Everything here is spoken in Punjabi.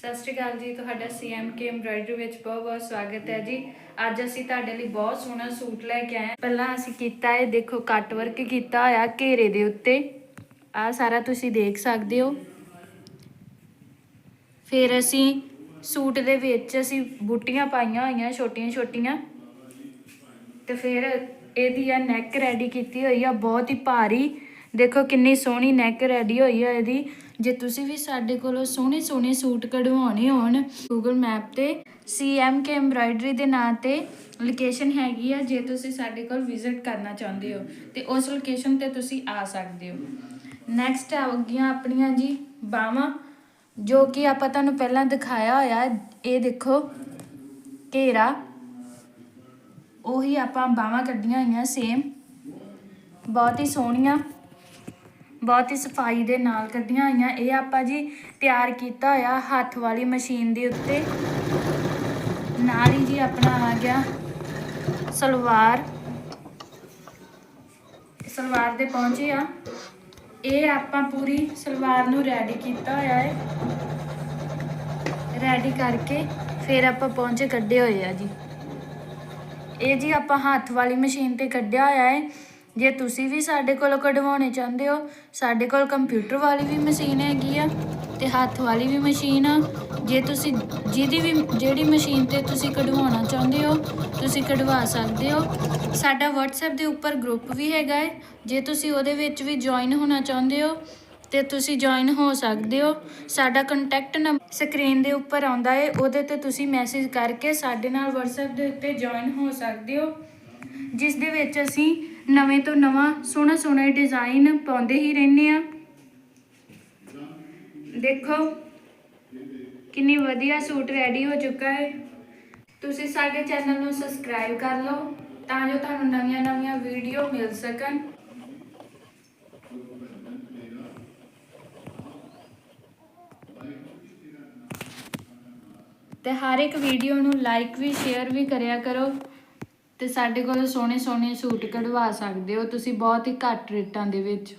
ਸਤਿ ਸ਼੍ਰੀ ਅਕਾਲ ਜੀ, ਤੁਹਾਡਾ ਸੀਐਮਕੇ ਐਮਬ੍ਰਾਇਡਰੀ ਵਿੱਚ ਬਹੁਤ ਬਹੁਤ ਸਵਾਗਤ ਹੈ ਜੀ। ਅੱਜ ਅਸੀਂ ਤੁਹਾਡੇ ਲਈ ਬਹੁਤ ਸੋਹਣਾ ਸੂਟ ਲੈ ਕੇ ਆਏ ਹਾਂ। ਪਹਿਲਾਂ ਅਸੀਂ ਕੀਤਾ ਹੈ ਦੇਖੋ ਕੱਟ ਵਰਕ ਕੀਤਾ ਹੋਇਆ ਘੇਰੇ ਦੇ ਉੱਤੇ। ਆ ਸਾਰਾ ਤੁਸੀਂ ਦੇਖ ਸਕਦੇ ਹੋ। ਫਿਰ ਅਸੀਂ ਸੂਟ ਦੇ ਵਿੱਚ ਅਸੀਂ ਬੂਟੀਆਂ ਪਾਈਆਂ ਹੋਈਆਂ ਛੋਟੀਆਂ ਛੋਟੀਆਂ ਤੇ ਫਿਰ ਇਹਦੀ ਆ ਨੈਕ ਰੈਡੀ ਕੀਤੀ ਹੋਈ ਆ, ਬਹੁਤ ਹੀ ਭਾਰੀ। ਦੇਖੋ, ਕਿੰਨੀ ਸੋਹਣੀ ਨੈਕ ਰੈਡੀ ਹੋਈ ਆ ਇਹਦੀ। ਜੇ ਤੁਸੀਂ ਵੀ ਸਾਡੇ ਕੋਲੋਂ ਸੋਹਣੇ ਸੋਹਣੇ ਸੂਟ ਕਢਵਾਉਣੇ ਹੋਣ, Google ਮੈਪ ਤੇ CMK ਐਮਬ੍ਰਾਇਡਰੀ ਦੇ ਨਾਂ ਤੇ ਲੋਕੇਸ਼ਨ ਹੈਗੀ ਆ, ਜੇ ਤੁਸੀਂ ਸਾਡੇ ਕੋਲ ਵਿਜ਼ਿਟ ਕਰਨਾ ਚਾਹੁੰਦੇ ਹੋ, ਤੇ ਉਸ ਲੋਕੇਸ਼ਨ ਤੇ ਤੁਸੀਂ ਆ ਸਕਦੇ ਹੋ। ਨੈਕਸਟ ਆ ਗਈਆਂ ਆਪਣੀਆਂ ਜੀ ਬਾਹਾਂ, ਜੋ ਕਿ ਆਪਾਂ ਤੁਹਾਨੂੰ ਪਹਿਲਾਂ ਦਿਖਾਇਆ ਹੋਇਆ, ਇਹ ਦੇਖੋ, ਘੇਰਾ। ਉਹੀ ਆਪਾਂ ਬਾਹਾਂ ਕੱਢੀਆਂ ਹੋਈਆਂ ਸੇਮ ਬਹੁਤ ਹੀ ਸੋਹਣੀਆਂ। ਬਹੁਤ ਹੀ ਸਫ਼ਾਈ ਦੇ ਨਾਲ ਕੱਢੀਆਂ ਹੋਈਆਂ। ਇਹ ਆਪਾਂ ਜੀ ਤਿਆਰ ਕੀਤਾ ਹੋਇਆ ਹੱਥ ਵਾਲੀ ਮਸ਼ੀਨ ਦੇ ਉੱਤੇ। ਨਾਲ ਹੀ ਜੀ ਆਪਣਾ ਆ ਗਿਆ ਸਲਵਾਰ। ਸਲਵਾਰ ਦੇ ਪਹੁੰਚੇ ਆ। ਇਹ ਆਪਾਂ ਪੂਰੀ ਸਲਵਾਰ ਨੂੰ ਰੈਡੀ ਕੀਤਾ ਹੋਇਆ ਹੈ। ਰੈਡੀ ਕਰਕੇ ਫਿਰ ਆਪਾਂ ਪਹੁੰਚੇ ਕੱਢੇ ਹੋਏ ਆ ਜੀ। ਇਹ ਜੀ ਆਪਾਂ ਹੱਥ ਵਾਲੀ ਮਸ਼ੀਨ ਤੇ ਕੱਢਿਆ ਹੋਇਆ ਹੈ। ਜੇ ਤੁਸੀਂ ਵੀ ਸਾਡੇ ਕੋਲੋਂ ਕਢਵਾਉਣੇ ਚਾਹੁੰਦੇ ਹੋ, ਸਾਡੇ ਕੋਲ ਕੰਪਿਊਟਰ ਵਾਲੀ ਵੀ ਮਸ਼ੀਨ ਹੈਗੀ ਆ ਤੇ ਹੱਥ ਵਾਲੀ ਵੀ ਮਸ਼ੀਨ ਆ। ਜੇ ਤੁਸੀਂ ਜਿਹਦੀ ਵੀ, ਜਿਹੜੀ ਮਸ਼ੀਨ ਤੇ ਤੁਸੀਂ ਕਢਵਾਉਣਾ ਚਾਹੁੰਦੇ ਹੋ, ਤੁਸੀਂ ਕਢਵਾ ਸਕਦੇ ਹੋ। ਸਾਡਾ WhatsApp ਦੇ ਉੱਪਰ ਗਰੁੱਪ ਵੀ ਹੈਗਾ ਹੈ ਜੇ ਤੁਸੀਂ ਉਹਦੇ ਵਿੱਚ ਵੀ ਜੁਆਇਨ ਹੋਣਾ ਚਾਹੁੰਦੇ ਹੋ, ਤੇ ਤੁਸੀਂ ਜੁਆਇਨ ਹੋ ਸਕਦੇ ਹੋ। ਸਾਡਾ ਕੰਟੈਕਟ ਨੰਬਰ ਸਕਰੀਨ ਦੇ ਉੱਪਰ ਆਉਂਦਾ ਹੈ ਉਹਦੇ ਤੇ ਤੁਸੀਂ ਮੈਸੇਜ ਕਰਕੇ ਸਾਡੇ ਨਾਲ WhatsApp ਦੇ ਉੱਤੇ ਜੁਆਇਨ ਹੋ ਸਕਦੇ ਹੋ। ਜਿਸ ਦੇ ਵਿੱਚ ਅਸੀਂ ਨਵੇਂ ਤੋਂ ਨਵਾਂ ਸੋਹਣਾ ਸੋਹਣਾ ਡਿਜ਼ਾਈਨ ਪਾਉਂਦੇ ਹੀ ਰਹਿੰਦੇ ਆ। ਦੇਖੋ, ਕਿੰਨੀ ਵਧੀਆ ਸੂਟ ਰੈਡੀ ਹੋ ਚੁੱਕਾ ਹੈ। ਤੁਸੀਂ ਸਾਡੇ ਚੈਨਲ ਨੂੰ ਸਬਸਕ੍ਰਾਈਬ ਕਰ ਲਓ, ਤਾਂ ਜੋ ਤੁਹਾਨੂੰ ਨਵੀਆਂ-ਨਵੀਆਂ ਵੀਡੀਓ ਮਿਲ ਸਕਣ। ਤੇ ਹਰ ਇੱਕ ਵੀਡੀਓ ਨੂੰ ਲਾਈਕ ਵੀ ਸ਼ੇਅਰ ਵੀ ਕਰਿਆ ਕਰੋ। ਤੇ ਸਾਡੇ ਕੋਲ ਸੋਹਣੇ ਸੋਹਣੇ ਸੂਟ ਕਢਵਾ ਸਕਦੇ ਹੋ। ਤੁਸੀਂ ਬਹੁਤ ਹੀ ਘੱਟ ਰੇਟਾਂ ਦੇ ਵਿੱਚ।